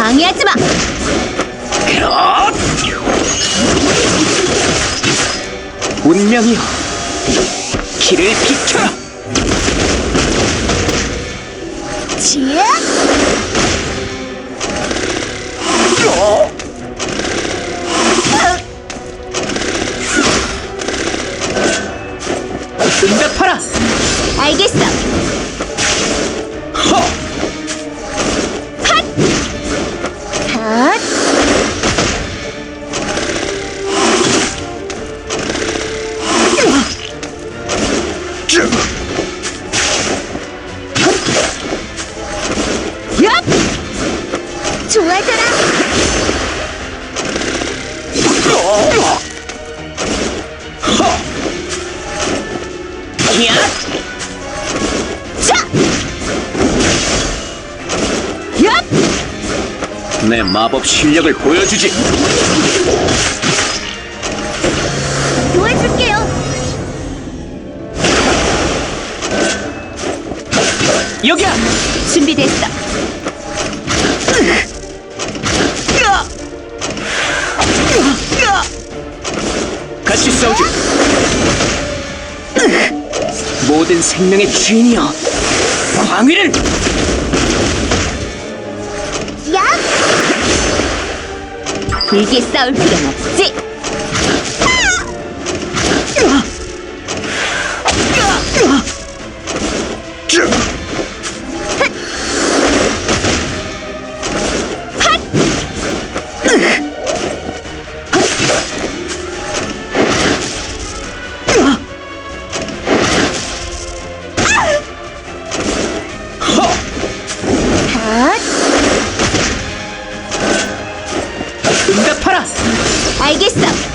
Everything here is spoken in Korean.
방해하지 마. 야! 운명이여 길을 비켜라 지혜. 응답하라 알겠어. 좋아하잖아. 야! 차! 얍! 내 마법 실력을 보여주지 도와줄게요. 여기야 준비됐어. 싸우지 모든 생명의 주인이여 광위를 야! 길게 싸울 필요는 없지. Stop.